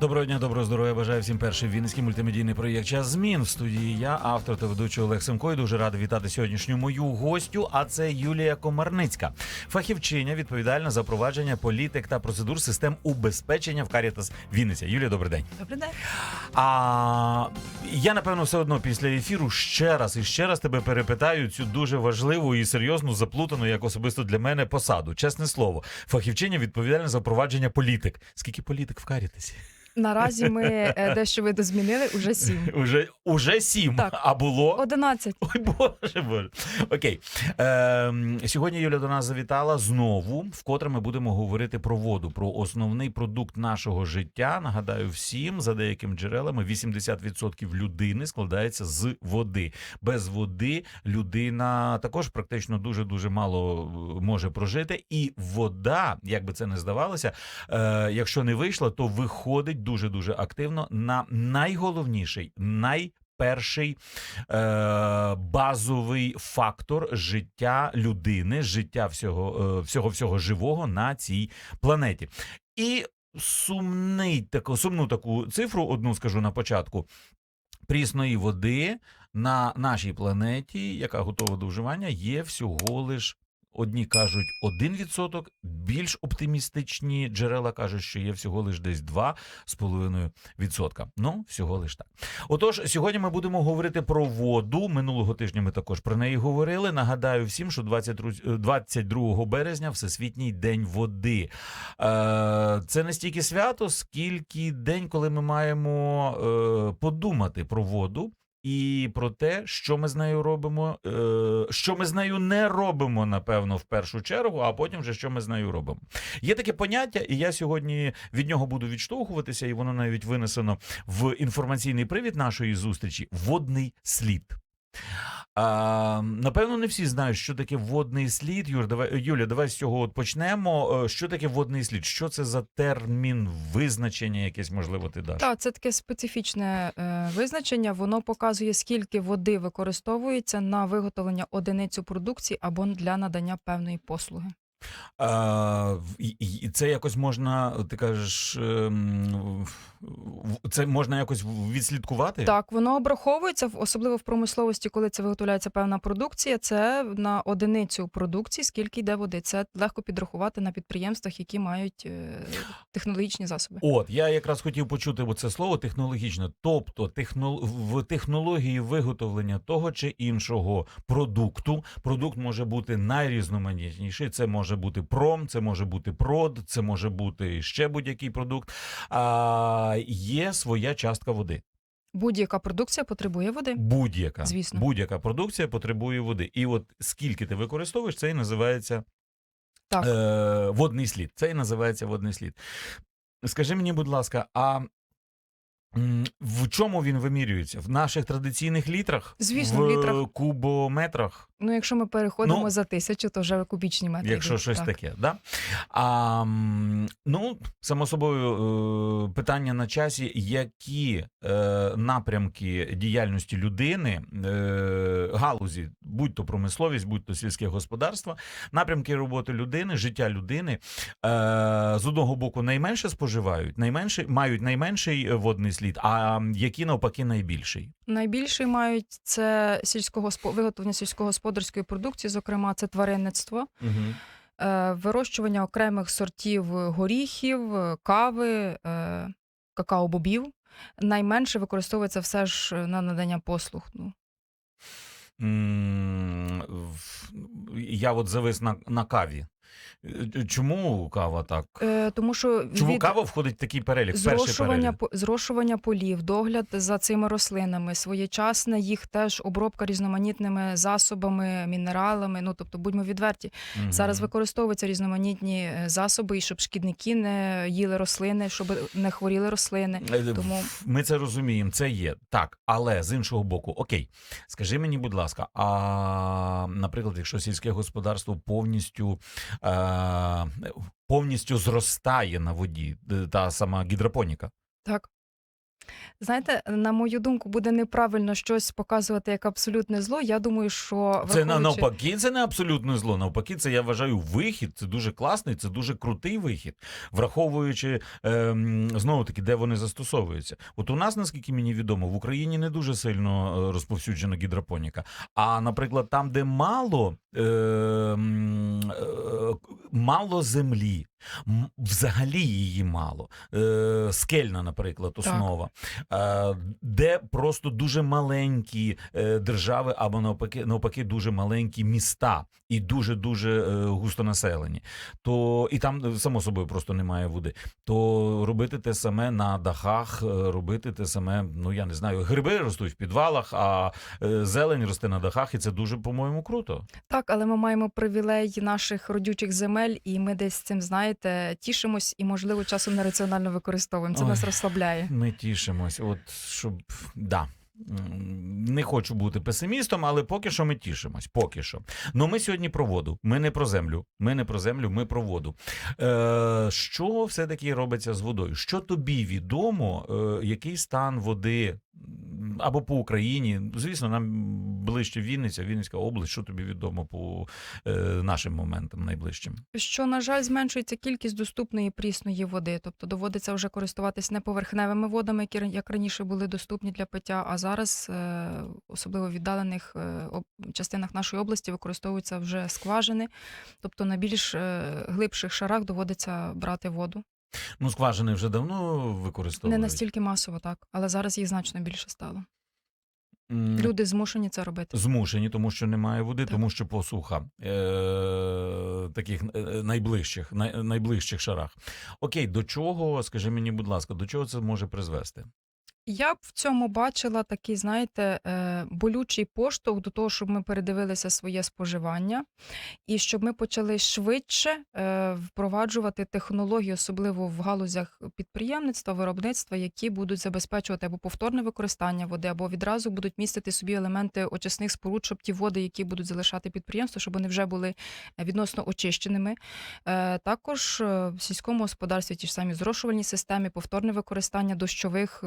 Доброго дня, доброго здоров'я. Бажаю всім перший вінницький мультимедійний проєкт Час змін в студії. Я автор та ведучий Олег Семко. І дуже радий вітати сьогоднішню мою гостю. А це Юлія Комарницька, фахівчиня, відповідальна за провадження політик та процедур систем убезпечення в Карітас Вінниця. Юлія, добрий день. Добрий день. А я напевно все одно після ефіру ще раз і ще раз тебе перепитаю цю дуже важливу і серйозну заплутану, як особисто для мене, посаду. Чесне слово, фахівчиня відповідальна за провадження політик. Скільки політик в Карітасі? Наразі ми е, дещо видозмінили уже сім. Уже, уже сім. Так. А було? Одинадцять. Ой, боже, боже. Окей. Ем, сьогодні Юля до нас завітала знову. Вкотре ми будемо говорити про воду, про основний продукт нашого життя. Нагадаю всім, за деякими джерелами, 80% людини складається з води. Без води людина також практично дуже дуже мало е, може прожити. І вода, як би це не здавалося, е, якщо не вийшла, то виходить дуже дуже активно на найголовніший, найперший е, базовий фактор життя людини, життя всього, е, всього всього живого на цій планеті. І сумний таку сумну таку цифру, одну скажу на початку. Прісної води на нашій планеті, яка готова до вживання, є всього лиш. Одні кажуть 1%, більш оптимістичні джерела кажуть, що є всього лиш десь 2,5%. Ну, всього лиш так. Отож, сьогодні ми будемо говорити про воду. Минулого тижня ми також про неї говорили. Нагадаю всім, що 22 22 березня Всесвітній день води. Е, Це не стільки свято, скільки день, коли ми маємо е, подумати про воду. І про те, що ми з нею робимо, е, що ми з нею не робимо, напевно, в першу чергу, а потім вже що ми з нею робимо. Є таке поняття, і я сьогодні від нього буду відштовхуватися, і воно навіть винесено в інформаційний привід нашої зустрічі водний слід. А, напевно, не всі знають, що таке водний слід. Юр, давай, Юля, давай з цього от почнемо. Е, Що таке водний слід? Що це за термін, визначення якесь, можливо, ти даш? Так, це таке специфічне е, визначення. Воно показує, скільки води використовується на виготовлення одиницю продукції або для надання певної послуги. А, і, і це якось можна, ти кажеш, ем, це можна якось відслідкувати? Так, воно обраховується особливо в промисловості, коли це виготовляється певна продукція. Це на одиницю продукції, скільки йде води. Це легко підрахувати на підприємствах, які мають е, технологічні засоби. От я якраз хотів почути це слово технологічно. Тобто, техно, в технології виготовлення того чи іншого продукту. Продукт може бути найрізноманітніший. Це може бути пром, це може бути прод, це може бути ще будь-який продукт. А є своя частка води. Будь-яка продукція потребує води. Будь-яка Звісно. будь-яка продукція потребує води. І от скільки ти використовуєш, це і називається Так. е, водний слід. Це і називається водний слід. Скажи мені, будь ласка, а в чому він вимірюється? В наших традиційних літрах? Звісно, в літрах. кубометрах, Ну, якщо ми переходимо Ну, за тисячу, то вже кубічні метри. якщо йдуть. щось Так. таке. Да? А, ну, само собою, е, питання на часі, які е, напрямки діяльності людини, е, галузі, будь то промисловість, будь то сільське господарство, напрямки роботи людини, життя людини е, з одного боку найменше споживають, найменше мають найменший водний слід, а які навпаки найбільший. Найбільший мають це сільськогоспо... виготовлення сільськогосподарської продукції, зокрема, це тваринництво, Угу. вирощування окремих сортів горіхів, кави, е, какао-бобів. Найменше використовується все ж на надання послуг. Ну, Я от завис на, на каві. Е, Чому кава так? е, тому що Чому від... кава входить в такий перелік? Зрошування, перелік? зрошування полів, догляд за цими рослинами, своєчасна їх теж обробка різноманітними засобами, мінералами. Ну тобто, будьмо відверті, Мгм. зараз використовуються різноманітні е, засоби, і щоб шкідники не їли рослини, щоб не хворіли рослини. Е, Тому- Ми це розуміємо, це є. Так, але з іншого боку, окей, скажи мені, будь ласка, а наприклад, якщо сільське господарство повністю, повністю зростає на воді, е, та сама гідропоніка, Так Знаєте, на мою думку, буде неправильно щось показувати як абсолютне зло. Я думаю, що Це на навпаки, це не абсолютне зло. Навпаки, це я вважаю вихід. Це дуже класний, це дуже крутий вихід, враховуючи ем, знову таки, де вони застосовуються. От у нас, наскільки мені відомо, в Україні не дуже сильно е, розповсюджена гідропоніка. А наприклад, там, де мало, ем, е, мало землі, взагалі її мало. Е, скельна, наприклад, основа, е, де просто дуже маленькі е, держави, або навпаки, навпаки, дуже маленькі міста і дуже дуже густонаселені. То і там само собою просто немає води. То робити те саме на дахах, робити те саме, ну я не знаю, гриби ростуть в підвалах, а зелень росте на дахах, і це дуже, по-моєму, круто. Так, але ми маємо привілей наших родючих земель, і ми десь цим, знаєте, тішимось і, можливо, часом нераціонально використовуємо. Це Ой. нас розслабляє. Ми тішимось. От щоб да. Не хочу бути песимістом, але поки що ми тішимось. Поки що. Ну ми сьогодні про воду. Ми не про землю. Ми не про землю, ми про воду. Е, що все-таки робиться з водою? Що тобі відомо, е, який стан води або по Україні? Звісно, нам ближче Вінниця, Вінницька область. Що тобі відомо по е, нашим моментам найближчим? Що, на жаль, зменшується кількість доступної прісної води, тобто доводиться вже користуватись не поверхневими водами, які як раніше були доступні для пиття, а зараз, е, особливо в віддалених е, частинах нашої області, використовуються вже скважини, тобто на більш е, глибших шарах доводиться брати воду. Ну, скважини вже давно використовують. Не настільки масово, так, але зараз їх значно більше стало. М, Люди змушені це робити. Змушені, тому що немає води, Так. тому що посуха е- таких е, найближчих, най- найближчих шарах. Окей, до чого, скажи мені, будь ласка, до чого це може призвести? Я б в цьому бачила такий, знаєте, е, болючий поштовх до того, щоб ми передивилися своє споживання, і щоб ми почали швидше е, впроваджувати технології, особливо в галузях підприємництва, виробництва, які будуть забезпечувати або повторне використання води, або відразу будуть містити собі елементи очисних споруд, щоб ті води, які будуть залишати підприємство, щоб вони вже були е, відносно очищеними. Також в сільському господарстві ті ж самі зрошувальні системи, повторне використання дощових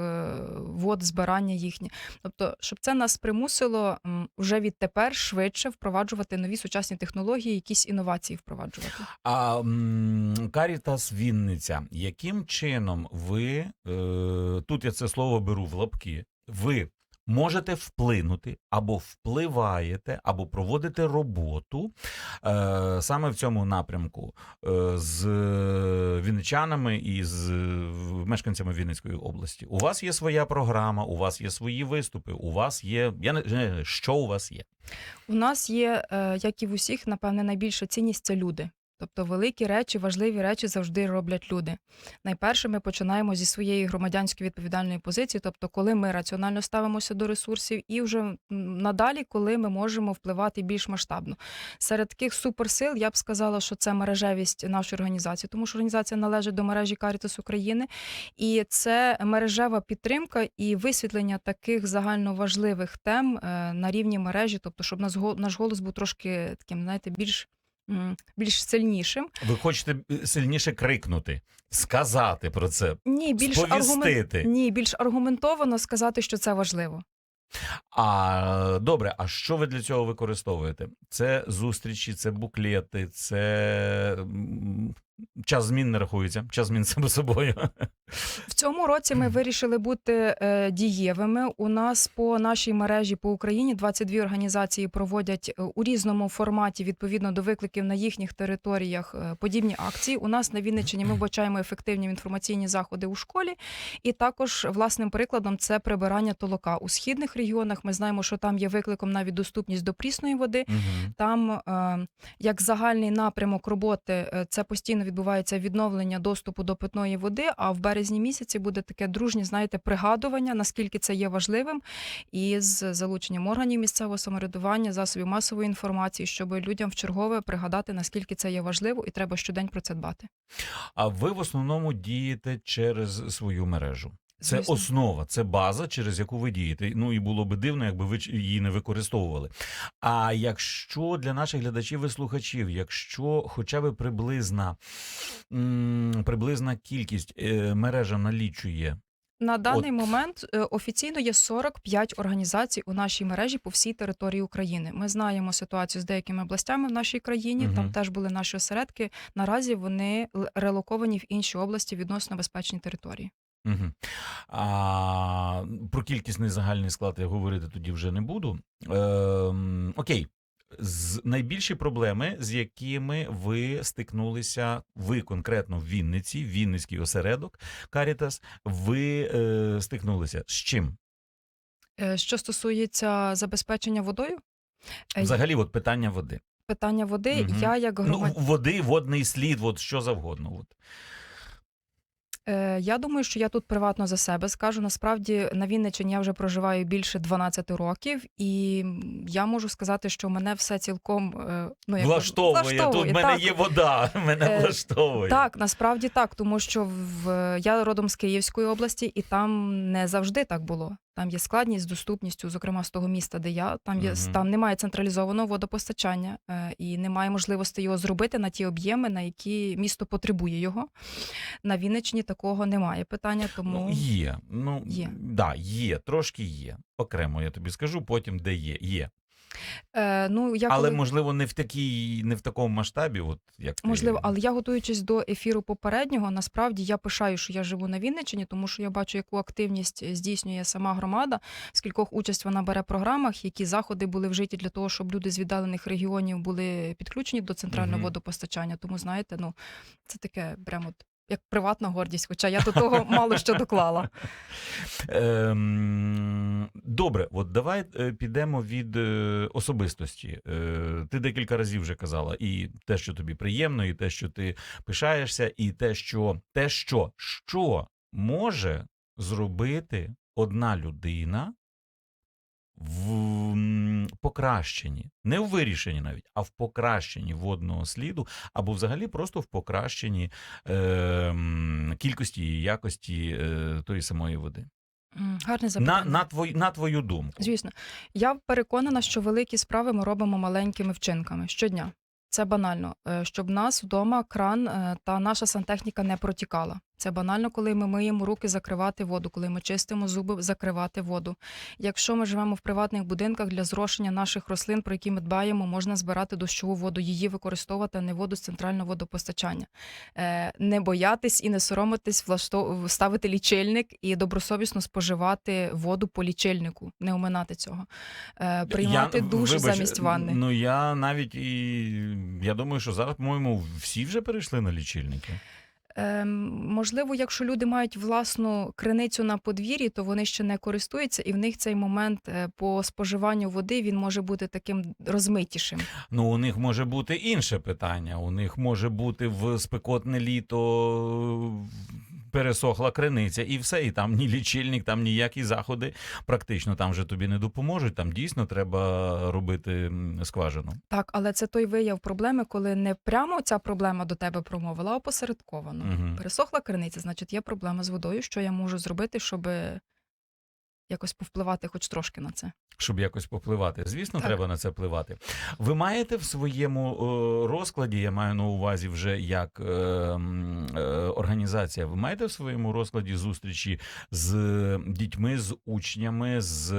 вод, збирання їхнє. Тобто, щоб це нас примусило вже відтепер швидше впроваджувати нові сучасні технології, якісь інновації впроваджувати. А Карітас Вінниця, яким чином ви е, тут я це слово беру в лапки, ви можете вплинути або впливаєте, або проводите роботу е, саме в цьому напрямку е, з вінничанами і з е, мешканцями Вінницької області. У вас є своя програма, у вас є свої виступи, у вас є. Я не що у вас є. У нас є, е, як і в усіх, напевне, найбільша цінність це люди. Тобто великі речі, важливі речі завжди роблять люди. Найперше, ми починаємо зі своєї громадянської відповідальної позиції, тобто, коли ми раціонально ставимося до ресурсів, і вже надалі, коли ми можемо впливати більш масштабно. Серед таких суперсил я б сказала, що це мережевість нашої організації, тому що організація належить до мережі Карітас України, і це мережева підтримка і висвітлення таких загальноважливих тем е, на рівні мережі, тобто, щоб наш голос був трошки таким, знаєте, більш. Більш сильнішим, Ви хочете е, сильніше крикнути, сказати про це, ні, більш сповістити. Аргумен... ні, більш аргументовано сказати, що це важливо. А добре, а що ви для цього використовуєте? Це зустрічі, це буклети, це час змін не рахується. Час змін само собою. В цьому році ми вирішили бути е, дієвими. У нас по нашій мережі по Україні 22 організації проводять е, у різному форматі відповідно до викликів на їхніх територіях е, подібні акції. У нас на Вінниччині ми вбачаємо ефективні інформаційні заходи у школі, і також власним прикладом це прибирання толока у східних регіонах. Ми знаємо, що там є викликом навіть доступність до прісної води. Мгм. Там е, як загальний напрямок роботи е, це постійно відбувається відновлення доступу до питної води. А в березні місяці буде таке дружнє, знаєте, пригадування, наскільки це є важливим, і з залученням органів місцевого самоврядування, засобів масової інформації, щоб людям в чергове пригадати, наскільки це є важливо, і треба щодень про це дбати. А ви в основному дієте через свою мережу. Це Звісно. основа, це база, через яку ви дієте. Ну і було би дивно, якби ви її не використовували. А якщо для наших глядачів і слухачів, якщо хоча б приблизна, м, приблизна кількість е, мережа налічує На даний момент е, офіційно є 45 організацій у нашій мережі по всій території України. Ми знаємо ситуацію з деякими областями в нашій країні. Мгм. Там теж були наші осередки. Наразі вони релоковані в інші області відносно безпечні території. Угу. А, про кількісний загальний склад я говорити тоді вже не буду. Ем, окей. З найбільші проблеми, з якими ви стикнулися, ви конкретно в Вінниці, Вінницький осередок Карітас, ви е, стикнулися з чим? Е, Що стосується забезпечення водою, е, Взагалі, от питання води. питання води, Мгм. я як Ну, води, водний слід, от що завгодно. От. Е, Я думаю, що я тут приватно за себе скажу. Насправді на Вінниччині я вже проживаю більше 12 років, і я можу сказати, що мене все цілком е, ну, якби, Влаштовує, тут в мене є вода, мене Е, влаштовує. Так, насправді так, тому що в я родом з Київської області, і там не завжди так було. Там є складність з доступністю, зокрема з того міста, де я там є Мгм. там немає централізованого водопостачання е, і немає можливості його зробити на ті об'єми, на які місто потребує його. На Вінниччині такого немає питання, тому Ну, є. Ну, Є. Да, є, трошки є. Окремо, я тобі скажу, потім де є. Є. е, ну я але, коли... можливо, не в такій, не в такому масштабі, от як ти- Можливо, але я готуючись до ефіру попереднього, насправді я пишаю, що я живу на Вінниччині, тому що я бачу, яку активність е, здійснює сама громада, скількох участь вона бере в програмах, які заходи були вжиті для того, щоб люди з віддалених регіонів були підключені до центрального Мгм. водопостачання. Тому знаєте, ну це таке прямо от як приватна гордість, хоча я до того мало що доклала. Ем, добре, от давай е, підемо від е, особистості. Е, ти декілька разів вже казала, і те, що тобі приємно, і те, що ти пишаєшся, і те, що те, що, що може зробити одна людина в покращенні, не в вирішенні навіть, а в покращенні водного сліду, або взагалі просто в покращенні е, кількості і якості е, тої самої води. Гарне На, запитання. на, твою, на твою думку. Звісно, я переконана, що великі справи ми робимо маленькими вчинками щодня. Це банально, Е, щоб нас вдома кран е, та наша сантехніка не протікала. Це банально, коли ми миємо руки, закривати воду, коли ми чистимо зуби, закривати воду. Якщо ми живемо в приватних будинках для зрошення наших рослин, про які ми дбаємо, можна збирати дощову воду, її використовувати, а не воду з центрального водопостачання. Е, Не боятись і не соромитись ставити лічильник і добросовісно споживати воду по лічильнику, не оминати цього. Е, Приймати Я- душ вибач, замість ванни. Ну я навіть і я думаю, що зараз, по-моєму, всі вже перейшли на лічильники. Ем, можливо, якщо люди мають власну криницю на подвір'ї, то вони ще не користуються, і в них цей момент е, по споживанню води він може бути таким розмитішим. Ну, у них може бути інше питання. У них може бути в спекотне літо пересохла криниця, і все. І там ні лічильник, там ніякі заходи практично там вже тобі не допоможуть. Там дійсно треба робити скважину. Так, але це той вияв проблеми, коли не прямо ця проблема до тебе промовила, а опосередковано. Угу. Пересохла криниця, значить, є проблема з водою. Що я можу зробити, щоб якось повпливати хоч трошки на це? Щоб якось попливати. Звісно, Так. треба на це впливати. Ви маєте в своєму е, розкладі, я маю на увазі вже як е, е, організація, ви маєте в своєму розкладі зустрічі з дітьми, з учнями, з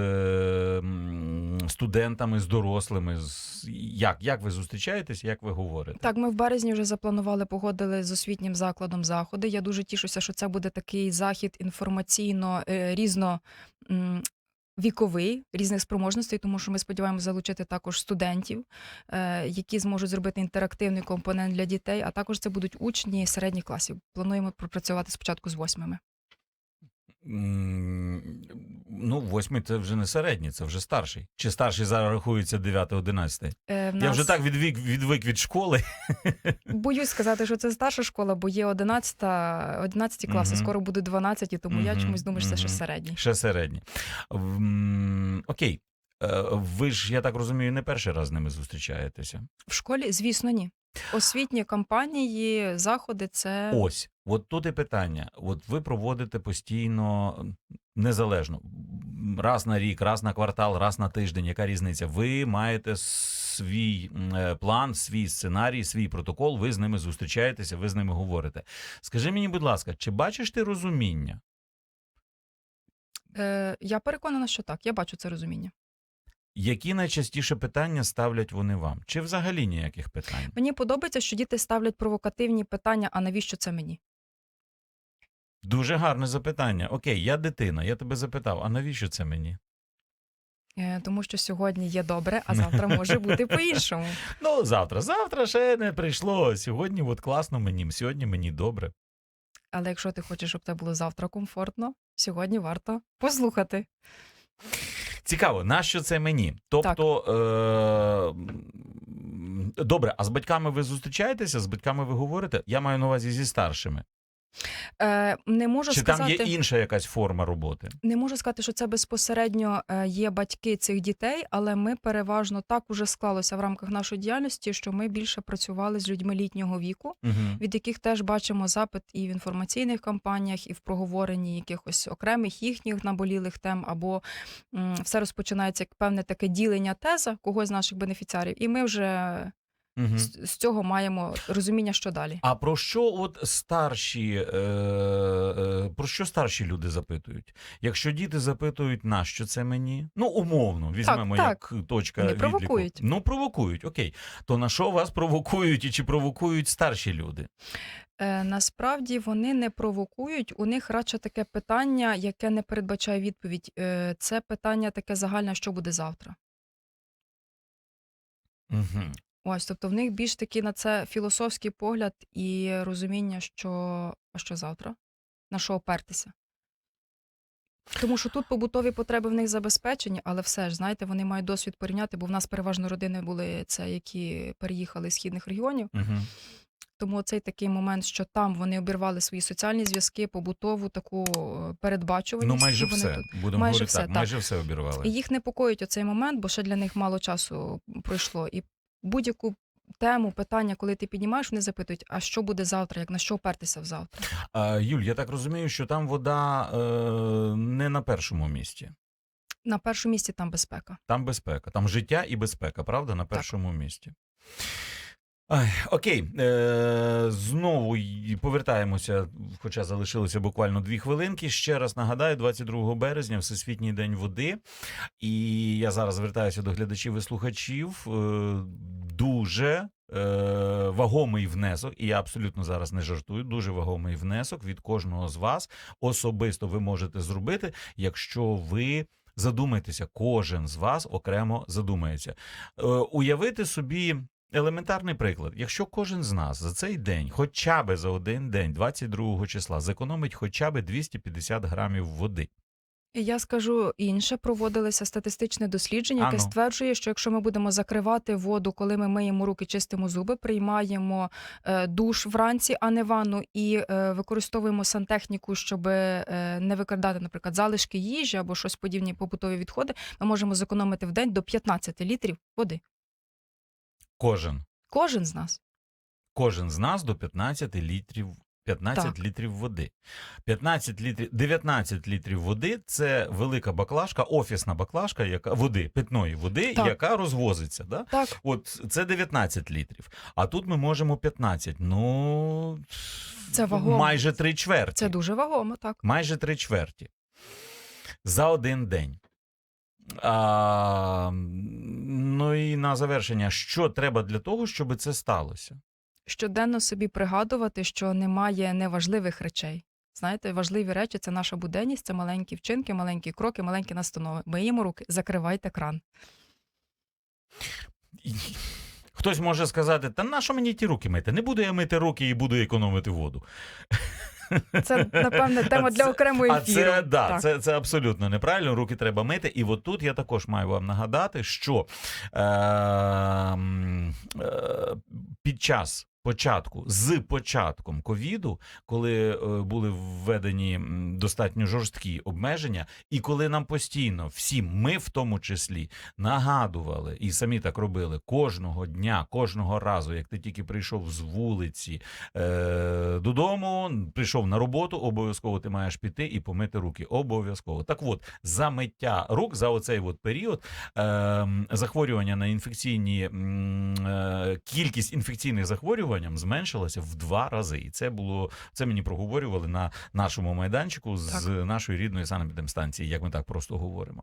студентами, з дорослими? З, як, як ви зустрічаєтесь, як ви говорите? Так, ми в березні вже запланували, погодили з освітнім закладом заходи. Я дуже тішуся, що це буде такий захід інформаційно е, різно. Віковий різних спроможностей, тому що ми сподіваємося залучити також студентів, е, які зможуть зробити інтерактивний компонент для дітей. А також це будуть учні середніх класів. Плануємо пропрацювати спочатку з восьмими. Ну, восьмий це вже не середній, це вже старший. Чи старший зараз рахується 9-11? Е, в Я вже так відвик, відвик від школи. боюсь сказати, що це старша школа, бо є 11, 11 класи, Мгм. скоро буде 12, тому я чомусь думаю, що це ще середній. Ще середні. Окей. Е, Ви ж, я так розумію, не перший раз з ними зустрічаєтеся. В школі, звісно, ні. Освітні кампанії, заходи це Ось, от тут і питання. От ви проводите постійно незалежно. Раз на рік, раз на квартал, раз на тиждень. Яка різниця? Ви маєте свій е, план, свій сценарій, свій протокол. Ви з ними зустрічаєтеся, ви з ними говорите. Скажи мені, будь ласка, чи бачиш ти розуміння Е, я переконана, що так. Я бачу це розуміння. Які найчастіше питання ставлять вони вам? Чи взагалі ніяких питань? Мені подобається, що діти ставлять провокативні питання, а навіщо це мені? Дуже гарне запитання. Окей, я дитина, я тебе запитав, а навіщо це мені? Е, тому що сьогодні є добре, а завтра може бути по-іншому. Ну, завтра, завтра ще не прийшло. Сьогодні от класно мені, сьогодні мені добре. Але якщо ти хочеш, щоб тебе було завтра комфортно, сьогодні варто послухати. Цікаво, нащо це мені? Тобто, е- добре, а з батьками ви зустрічаєтеся? З батьками ви говорите? Я маю на увазі зі старшими. Е, не можу Чи сказати, там є інша якась форма роботи? не можу сказати, що це безпосередньо е, є батьки цих дітей, але ми переважно так уже склалося в рамках нашої діяльності, що ми більше працювали з людьми літнього віку, Угу. від яких теж бачимо запит і в інформаційних кампаніях, і в проговоренні якихось окремих їхніх наболілих тем, або м, все розпочинається як певне таке ділення теза когось з наших бенефіціарів, і ми вже Угу. з, з цього маємо розуміння, що далі. А про що от старші, е, е, про що старші люди запитують? Якщо діти запитують, на що це мені? Ну, умовно, візьмемо так. як точка Вони відліку. Ну, провокують, окей. То на що вас провокують і чи провокують старші люди? Е, насправді вони не провокують. У них радше таке питання, яке не передбачає відповідь. Е, це питання таке загальне, що буде завтра. Угу. Ось, тобто в них більш таки на це філософський погляд і розуміння, що а що завтра, на що опертися. Тому що тут побутові потреби в них забезпечені, але все ж, знаєте, вони мають досвід порівняти, бо в нас переважно родини були це, які переїхали з східних регіонів. Угу. Тому цей такий момент, що там вони обірвали свої соціальні зв'язки, побутову таку е, передбачуваність. Ну, майже все. тут. Будемо Майже говорити все, так, так. майже все обірвали. І їх непокоїть оцей момент, бо ще для них мало часу пройшло. І будь-яку тему, питання, коли ти піднімаєш, вони запитують, а що буде завтра, як на що опертися в завтра? А, Юль, я так розумію, що там вода е, не на першому місці. На першому місці там безпека. Там безпека, там життя і безпека, правда, на першому місці. Ай, окей, е, знову повертаємося, хоча залишилося буквально дві хвилинки. Ще раз нагадаю, 22 березня, Всесвітній день води. І я зараз звертаюся до глядачів і слухачів. Е, дуже е, вагомий внесок, і я абсолютно зараз не жартую. Дуже вагомий внесок від кожного з вас особисто ви можете зробити, якщо ви. Задумайтеся, кожен з вас окремо задумається. Е, уявити собі елементарний приклад. Якщо кожен з нас за цей день, хоча б за один день, 22 числа, зекономить хоча б 250 грамів води. Я скажу інше, проводилося статистичне дослідження, яке Ану. стверджує, що якщо ми будемо закривати воду, коли ми миємо руки, чистимо зуби, приймаємо е, душ вранці, а не ванну, і е, використовуємо сантехніку, щоб е, не викрадати, наприклад, залишки їжі або щось подібні побутові відходи, ми можемо зекономити в день до 15 літрів води. Кожен. Кожен з нас. Кожен з нас до 15 літрів. 15 Так. літрів води. 15 літрів, 19 літрів води це велика баклажка, офісна баклажка, яка води, питної води, Так. яка розвозиться. Да? Так, От це 19 літрів. А тут ми можемо 15. Ну Це вагомо. майже три чверті. це дуже вагомо, так. майже три чверті за один день. А, ну і на завершення, що треба для того, щоб це сталося? щоденно собі пригадувати, що немає неважливих речей. Знаєте, важливі речі це наша буденність, це маленькі вчинки, маленькі кроки, маленькі настанови. Миємо руки, закривайте кран. Хтось може сказати: та на що мені ті руки мити? Не буду я мити руки і буду економити воду. Це, напевне, тема для окремої А ефіру. це, да, Так. це, це абсолютно неправильно. Руки треба мити. І от тут я також маю вам нагадати, що е, е, під час. Початку з початком ковіду, коли е, були введені достатньо жорсткі обмеження, і коли нам постійно всім, ми в тому числі, нагадували і самі так робили кожного дня, кожного разу, як ти тільки прийшов з вулиці е, додому, прийшов на роботу, обов'язково ти маєш піти і помити руки. Обов'язково. Так от, за миття рук за оцей от період е, захворювання на інфекційні е, кількість інфекційних захворювань зменшилася в два рази. І це було це мені проговорювали на нашому майданчику. з нашої рідної санепідемстанції, як ми так просто говоримо.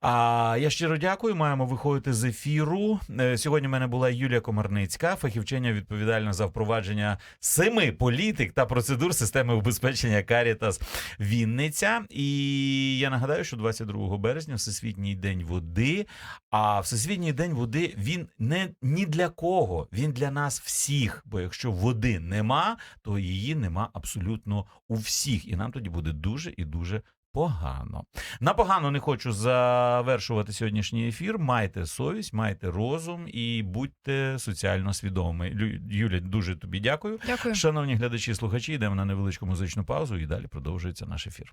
А я щиро дякую. Маємо виходити з ефіру. Е, Сьогодні в мене була Юлія Комарницька, фахівчиня відповідальна за впровадження семи політик та процедур системи убезпечення Карітас Вінниця. І я нагадаю, що 22 березня Всесвітній день води. А Всесвітній день води він не ні для кого, він для нас всіх. Бо якщо води нема, то її нема абсолютно у всіх, і нам тоді буде дуже і дуже. Погано на погано не хочу завершувати сьогоднішній ефір. Майте совість, майте розум і будьте соціально свідомими. Юля, дуже тобі дякую. Дякую. Шановні глядачі слухачі, йдемо на невеличку музичну паузу і далі продовжується наш ефір.